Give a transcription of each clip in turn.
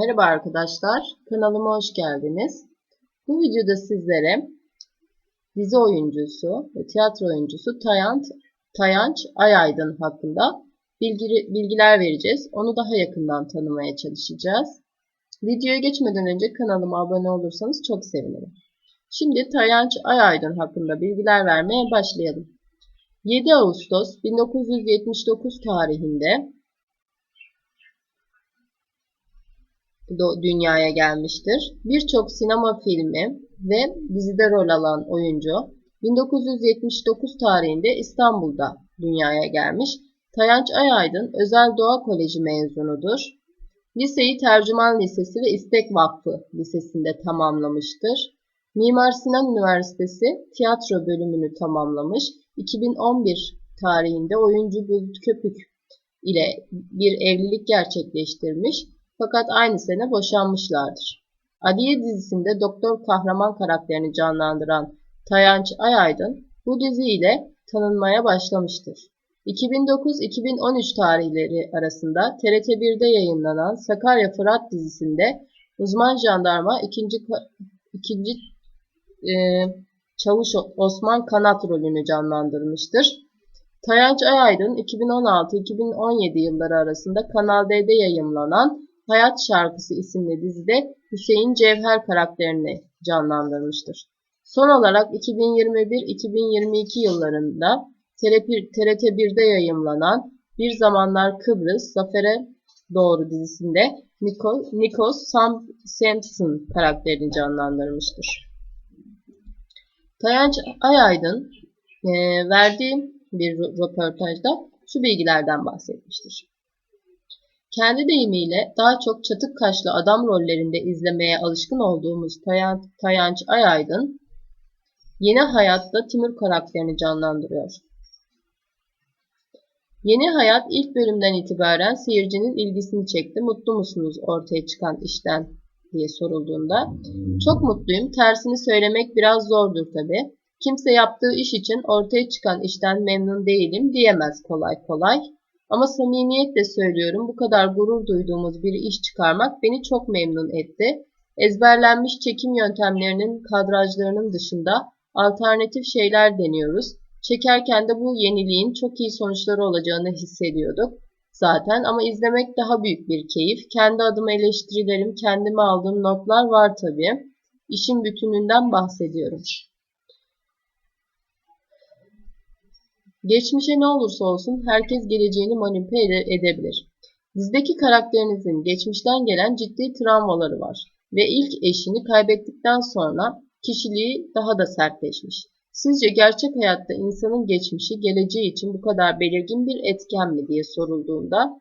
Merhaba arkadaşlar, kanalıma hoş geldiniz. Bu videoda sizlere dizi oyuncusu ve tiyatro oyuncusu Tayanç, Tayanç Ayaydın hakkında bilgi, bilgiler vereceğiz. Onu daha yakından tanımaya çalışacağız. Videoya geçmeden önce kanalıma abone olursanız çok sevinirim. Şimdi Tayanç Ayaydın hakkında bilgiler vermeye başlayalım. 7 Ağustos 1979 tarihinde dünyaya gelmiştir. Birçok sinema filmi ve dizide rol alan oyuncu 1979 tarihinde İstanbul'da dünyaya gelmiş. Tayanç Ayaydın Özel Doğa Koleji mezunudur. Liseyi Tercüman Lisesi ve İstek Vakfı Lisesi'nde tamamlamıştır. Mimar Sinan Üniversitesi tiyatro bölümünü tamamlamış. 2011 tarihinde oyuncu Bulut Köpük ile bir evlilik gerçekleştirmiş fakat aynı sene boşanmışlardır. Adiye dizisinde Doktor Kahraman karakterini canlandıran Tayanç Ayaydın bu dizi ile tanınmaya başlamıştır. 2009-2013 tarihleri arasında TRT1'de yayınlanan Sakarya Fırat dizisinde uzman jandarma 2. ikinci e, Çavuş Osman Kanat rolünü canlandırmıştır. Tayanç Ayaydın 2016-2017 yılları arasında Kanal D'de yayımlanan Hayat Şarkısı isimli dizide Hüseyin Cevher karakterini canlandırmıştır. Son olarak 2021-2022 yıllarında TRT1'de yayımlanan Bir Zamanlar Kıbrıs Zafer'e Doğru dizisinde Nikos Sampson karakterini canlandırmıştır. Tayanç Ayaydın e, verdiği bir röportajda şu bilgilerden bahsetmiştir. Kendi deyimiyle daha çok çatık kaşlı adam rollerinde izlemeye alışkın olduğumuz Tayan, Tayanç Ayaydın, Yeni Hayat'ta Timur karakterini canlandırıyor. Yeni Hayat ilk bölümden itibaren seyircinin ilgisini çekti. Mutlu musunuz ortaya çıkan işten diye sorulduğunda. Çok mutluyum. Tersini söylemek biraz zordur tabi. Kimse yaptığı iş için ortaya çıkan işten memnun değilim diyemez kolay kolay. Ama samimiyetle söylüyorum bu kadar gurur duyduğumuz bir iş çıkarmak beni çok memnun etti. Ezberlenmiş çekim yöntemlerinin kadrajlarının dışında alternatif şeyler deniyoruz. Çekerken de bu yeniliğin çok iyi sonuçları olacağını hissediyorduk zaten ama izlemek daha büyük bir keyif. Kendi adıma eleştirilerim, kendime aldığım notlar var tabii. İşin bütününden bahsediyorum. Geçmişe ne olursa olsun herkes geleceğini manipüle edebilir. Dizdeki karakterinizin geçmişten gelen ciddi travmaları var ve ilk eşini kaybettikten sonra kişiliği daha da sertleşmiş. Sizce gerçek hayatta insanın geçmişi geleceği için bu kadar belirgin bir etken mi diye sorulduğunda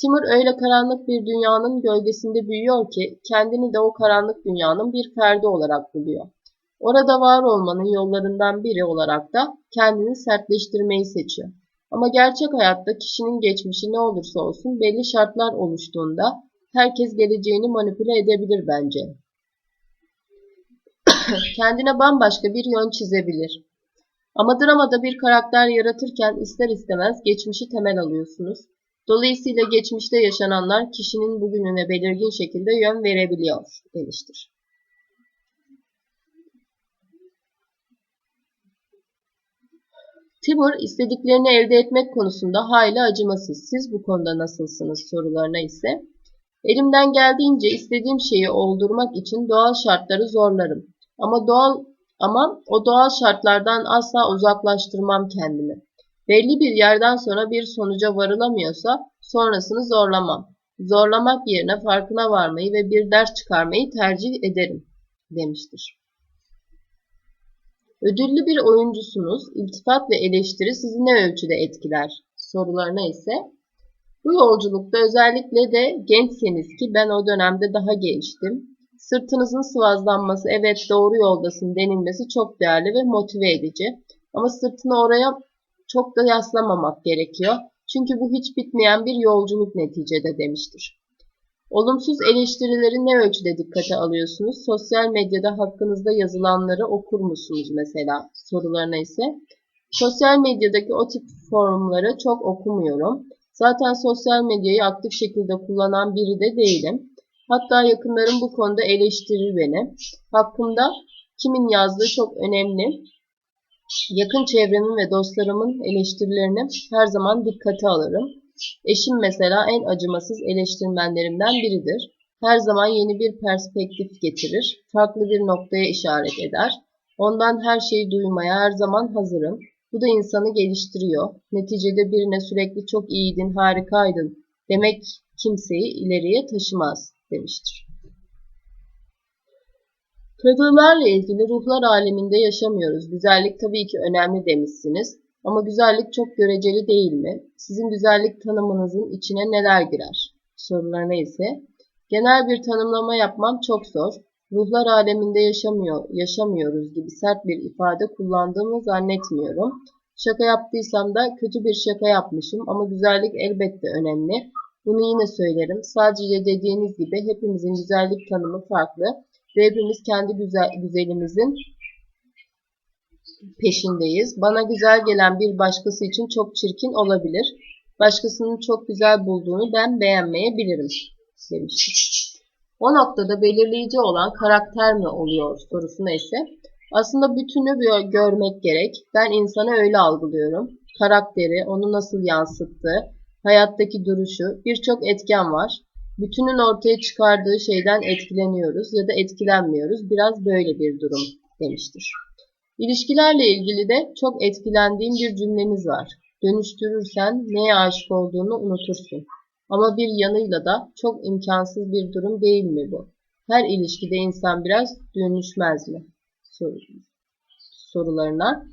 Timur öyle karanlık bir dünyanın gölgesinde büyüyor ki kendini de o karanlık dünyanın bir ferdi olarak buluyor. Orada var olmanın yollarından biri olarak da kendini sertleştirmeyi seçiyor. Ama gerçek hayatta kişinin geçmişi ne olursa olsun belli şartlar oluştuğunda herkes geleceğini manipüle edebilir bence. Kendine bambaşka bir yön çizebilir. Ama dramada bir karakter yaratırken ister istemez geçmişi temel alıyorsunuz. Dolayısıyla geçmişte yaşananlar kişinin bugününe belirgin şekilde yön verebiliyor demiştir. Tibor istediklerini elde etmek konusunda hayli acımasız. Siz bu konuda nasılsınız sorularına ise elimden geldiğince istediğim şeyi oldurmak için doğal şartları zorlarım. Ama doğal ama o doğal şartlardan asla uzaklaştırmam kendimi. Belli bir yerden sonra bir sonuca varılamıyorsa sonrasını zorlamam. Zorlamak yerine farkına varmayı ve bir ders çıkarmayı tercih ederim demiştir. Ödüllü bir oyuncusunuz. İltifat ve eleştiri sizi ne ölçüde etkiler? Sorularına ise bu yolculukta özellikle de gençseniz ki ben o dönemde daha gençtim. Sırtınızın sıvazlanması, evet doğru yoldasın denilmesi çok değerli ve motive edici. Ama sırtını oraya çok da yaslamamak gerekiyor. Çünkü bu hiç bitmeyen bir yolculuk neticede demiştir. Olumsuz eleştirileri ne ölçüde dikkate alıyorsunuz? Sosyal medyada hakkınızda yazılanları okur musunuz mesela? Sorularına ise sosyal medyadaki o tip forumları çok okumuyorum. Zaten sosyal medyayı aktif şekilde kullanan biri de değilim. Hatta yakınlarım bu konuda eleştirir beni. Hakkımda kimin yazdığı çok önemli. Yakın çevremin ve dostlarımın eleştirilerini her zaman dikkate alırım. Eşim mesela en acımasız eleştirmenlerimden biridir. Her zaman yeni bir perspektif getirir, farklı bir noktaya işaret eder. Ondan her şeyi duymaya her zaman hazırım. Bu da insanı geliştiriyor. Neticede birine sürekli çok iyiydin, harikaydın demek kimseyi ileriye taşımaz demiştir. Kadınlarla ilgili ruhlar aleminde yaşamıyoruz. Güzellik tabii ki önemli demişsiniz. Ama güzellik çok göreceli değil mi? Sizin güzellik tanımınızın içine neler girer? Sorularına ise genel bir tanımlama yapmam çok zor. Ruhlar aleminde yaşamıyor, yaşamıyoruz gibi sert bir ifade kullandığımı zannetmiyorum. Şaka yaptıysam da kötü bir şaka yapmışım ama güzellik elbette önemli. Bunu yine söylerim. Sadece dediğiniz gibi hepimizin güzellik tanımı farklı ve hepimiz kendi güzel, güzelimizin peşindeyiz. Bana güzel gelen bir başkası için çok çirkin olabilir. Başkasının çok güzel bulduğunu ben beğenmeyebilirim demiştir. O noktada belirleyici olan karakter mi oluyor sorusuna ise aslında bütünü görmek gerek. Ben insanı öyle algılıyorum. Karakteri, onu nasıl yansıttığı, hayattaki duruşu, birçok etken var. Bütünün ortaya çıkardığı şeyden etkileniyoruz ya da etkilenmiyoruz. Biraz böyle bir durum demiştir. İlişkilerle ilgili de çok etkilendiğim bir cümleniz var. Dönüştürürsen neye aşık olduğunu unutursun. Ama bir yanıyla da çok imkansız bir durum değil mi bu? Her ilişkide insan biraz dönüşmez mi? Sorularına.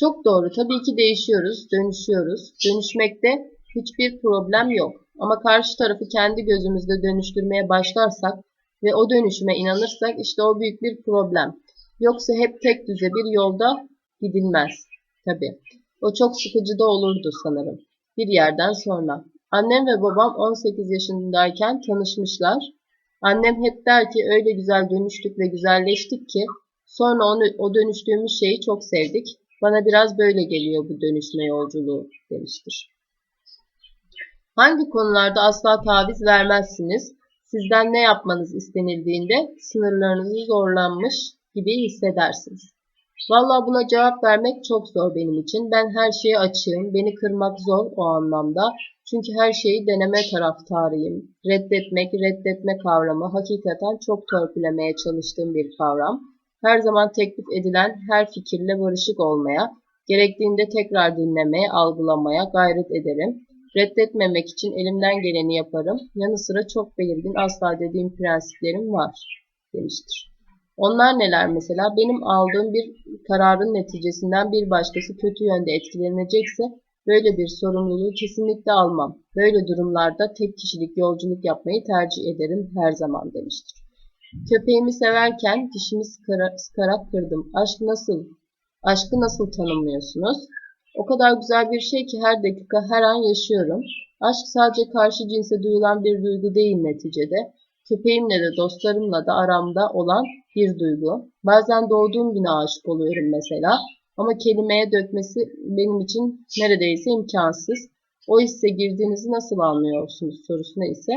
Çok doğru. Tabii ki değişiyoruz, dönüşüyoruz. Dönüşmekte hiçbir problem yok. Ama karşı tarafı kendi gözümüzde dönüştürmeye başlarsak ve o dönüşüme inanırsak işte o büyük bir problem. Yoksa hep tek düze bir yolda gidilmez. Tabi. O çok sıkıcı da olurdu sanırım. Bir yerden sonra. Annem ve babam 18 yaşındayken tanışmışlar. Annem hep der ki öyle güzel dönüştük ve güzelleştik ki sonra onu, o dönüştüğümüz şeyi çok sevdik. Bana biraz böyle geliyor bu dönüşme yolculuğu demiştir. Hangi konularda asla taviz vermezsiniz? Sizden ne yapmanız istenildiğinde sınırlarınızı zorlanmış gibi hissedersiniz. Valla buna cevap vermek çok zor benim için. Ben her şeye açığım. Beni kırmak zor o anlamda. Çünkü her şeyi deneme taraftarıyım. Reddetmek, reddetme kavramı hakikaten çok törpülemeye çalıştığım bir kavram. Her zaman teklif edilen her fikirle barışık olmaya, gerektiğinde tekrar dinlemeye, algılamaya gayret ederim. Reddetmemek için elimden geleni yaparım. Yanı sıra çok belirgin asla dediğim prensiplerim var demiştir. Onlar neler mesela? Benim aldığım bir kararın neticesinden bir başkası kötü yönde etkilenecekse böyle bir sorumluluğu kesinlikle almam. Böyle durumlarda tek kişilik yolculuk yapmayı tercih ederim her zaman demiştir. Köpeğimi severken dişimi sıkarak, sıkarak kırdım. Aşk nasıl? Aşkı nasıl tanımlıyorsunuz? O kadar güzel bir şey ki her dakika her an yaşıyorum. Aşk sadece karşı cinse duyulan bir duygu değil neticede. Köpeğimle de dostlarımla da aramda olan bir duygu. Bazen doğduğum güne aşık oluyorum mesela. Ama kelimeye dökmesi benim için neredeyse imkansız. O hisse girdiğinizi nasıl anlıyorsunuz sorusuna ise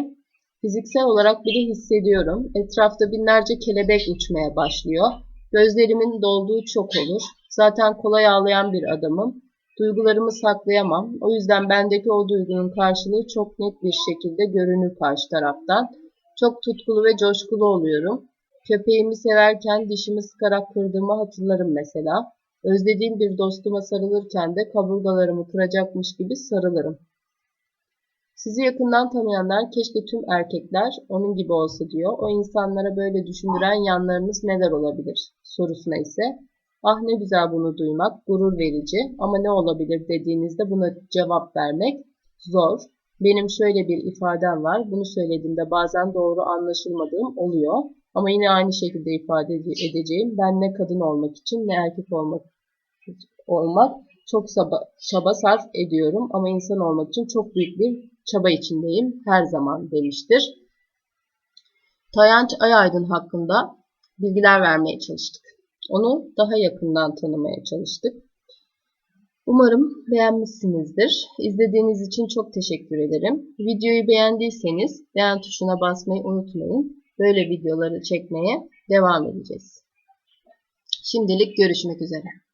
fiziksel olarak bile hissediyorum. Etrafta binlerce kelebek uçmaya başlıyor. Gözlerimin dolduğu çok olur. Zaten kolay ağlayan bir adamım. Duygularımı saklayamam. O yüzden bendeki o duygunun karşılığı çok net bir şekilde görünür karşı taraftan. Çok tutkulu ve coşkulu oluyorum. Köpeğimi severken dişimi sıkarak kırdığımı hatırlarım mesela. Özlediğim bir dostuma sarılırken de kaburgalarımı kıracakmış gibi sarılırım. Sizi yakından tanıyanlar keşke tüm erkekler onun gibi olsa diyor. O insanlara böyle düşündüren yanlarınız neler olabilir sorusuna ise ah ne güzel bunu duymak, gurur verici ama ne olabilir dediğinizde buna cevap vermek zor. Benim şöyle bir ifadem var. Bunu söylediğimde bazen doğru anlaşılmadığım oluyor. Ama yine aynı şekilde ifade edeceğim. Ben ne kadın olmak için ne erkek olmak olmak çok çaba, çaba sarf ediyorum ama insan olmak için çok büyük bir çaba içindeyim her zaman demiştir. Tayanç Ayaydın hakkında bilgiler vermeye çalıştık. Onu daha yakından tanımaya çalıştık. Umarım beğenmişsinizdir. İzlediğiniz için çok teşekkür ederim. Videoyu beğendiyseniz beğen tuşuna basmayı unutmayın. Böyle videoları çekmeye devam edeceğiz. Şimdilik görüşmek üzere.